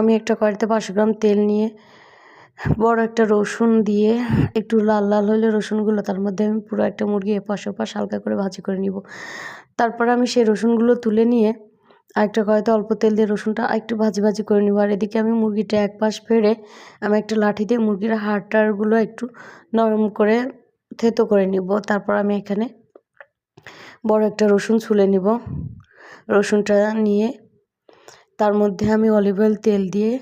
আমি একটা কড়াইতে পাঁচশো গ্রাম তেল নিয়ে বড় একটা রসুন দিয়ে একটু লাল লাল হলে রসুনগুলো, তার মধ্যে আমি পুরো একটা মুরগি এপাশ ওপাশ হালকা করে ভাজি করে নিব। তারপরে আমি সেই রসুনগুলো তুলে নিয়ে আরেকটা কড়াইতে অল্প তেল দিয়ে রসুনটা একটু ভাজি ভাজি করে নিব। আর এদিকে আমি মুরগিটা এক পাশ ফেড়ে আমি একটা লাঠি দিয়ে মুরগির হাড়টারগুলো একটু নরম করে থেতো করে নিব। তারপর আমি এখানে বড় একটা রসুন ছুলে নিব। রসুনটা নিয়ে তার মধ্যে আমি অলিভ অয়েল তেল দিয়ে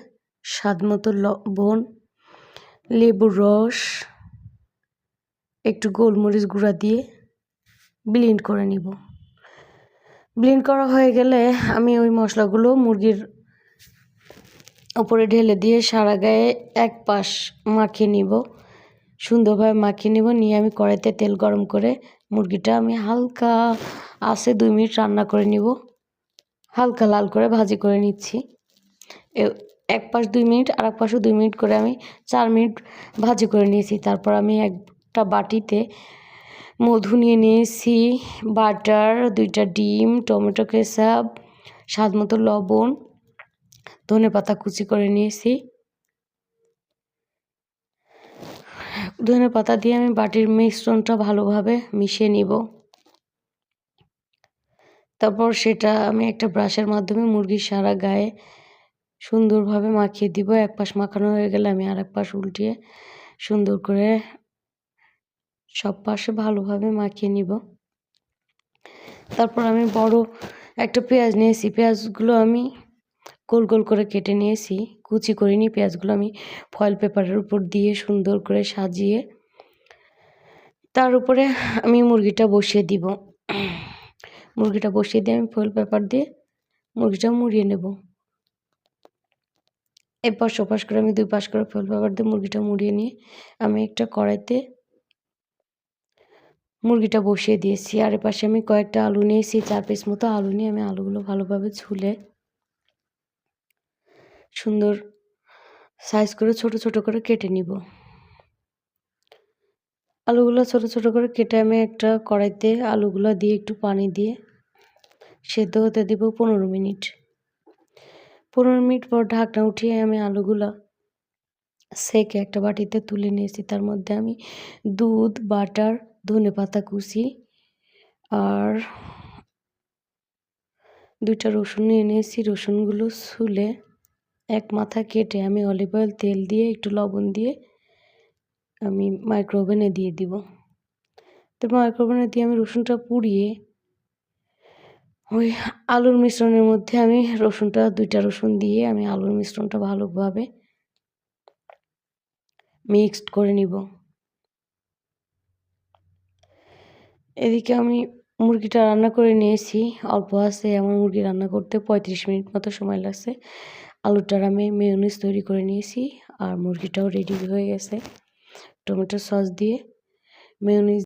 স্বাদ মতো লবণ, লেবুর রস, একটু গোলমরিচ গুঁড়া দিয়ে ব্লিন্ড করে নিব। ব্লিন্ড করা হয়ে গেলে আমি ওই মশলাগুলো মুরগির উপরে ঢেলে দিয়ে সারা গায়ে এক পাশ মাখিয়ে নিব। সুন্দরভাবে মাখিয়ে নিব, নিয়ে আমি কড়াইতে তেল গরম করে মুরগিটা আমি হালকা আসে দুই মিনিট রান্না করে নিব। হালকা লাল করে ভাজি করে নিচ্ছি। এক পাশ দুই মিনিট আর এক পাশও দুই মিনিট করে আমি চার মিনিট ভাজি করে নিয়েছি। তারপর আমি একটা বাটিতে মধু নিয়ে নিয়েছি, বাটার, দুইটা ডিম, টমেটো কেচাপ, স্বাদ মতো লবণ, ধনে পাতা কুচি করে নিয়েছি। ধনে পাতা দিয়ে আমি বাটির মিশ্রণটা ভালোভাবে মিশিয়ে নিব। তারপর সেটা আমি একটা ব্রাশের মাধ্যমে মুরগির সারা গায়ে সুন্দরভাবে মাখিয়ে দিব। এক পাশ মাখানো হয়ে গেলে আমি আর এক পাশ উল্টিয়ে সুন্দর করে সব পাশে ভালোভাবে মাখিয়ে নিব। তারপর আমি বড় একটা পেঁয়াজ নিয়েছি। পেঁয়াজগুলো আমি গোল গোল করে কেটে নিয়েছি। কুচি করে নিই পেঁয়াজগুলো আমি ফয়েল পেপারের উপর দিয়ে সুন্দর করে সাজিয়ে তার উপরে আমি মুরগিটা বসিয়ে দিব। মুরগিটা বসিয়ে দিয়ে আমি ফয়েল পেপার দিয়ে মুরগিটা মুড়িয়ে নেব। এপাশ ওপাশ করে আমি দুই পাশ করে ফয়েল পেপার দিয়ে মুরগিটা মুড়িয়ে নিয়ে আমি একটা কড়াইতে মুরগিটা বসিয়ে দিয়েছি। আর এপাশে আমি কয়েকটা আলু নিয়েছি, চার পিস মতো আলু নিয়ে আমি আলুগুলো ভালোভাবে ছুলে সুন্দর সাইজ করে ছোট ছোট করে কেটে নিব। আলুগুলো ছোট ছোট করে কেটে আমি একটা কড়াইতে আলুগুলো দিয়ে একটু পানি দিয়ে সেদ্ধ হতে দিব পনেরো মিনিট। পনেরো মিনিট পর ঢাকনা উঠিয়ে আমি আলুগুলো সেকে একটা বাটিতে তুলে নিয়েছি। তার মধ্যে আমি দুধ, বাটার, ধনে পাতা কুচি আর দুইটা রসুন নিয়ে নিয়েছি। রসুনগুলো ছুলে এক মাথা কেটে আমি অলিভ অয়েল তেল দিয়ে একটু লবণ দিয়ে আমি মাইক্রোওভেনে দিয়ে দিব। তো মাইক্রোওভেনে দিয়ে আমি রসুনটা পুড়িয়ে, ওই আলুর মিশ্রণের মধ্যে আমি রসুনটা, দুইটা রসুন দিয়ে আমি আলুর মিশ্রণটা ভালোভাবে মিক্সড করে নিব। এদিকে আমি মুরগিটা রান্না করে নিয়েছি। অল্প আছে, আমার মুরগি রান্না করতে পঁয়ত্রিশ মিনিট মতো সময় লাগছে। আলুটার আমি মেয়নিজ তৈরি করে নিয়েছি, আর মুরগিটাও রেডি হয়ে গেছে। টমেটো সস দিয়ে মেয়নিজ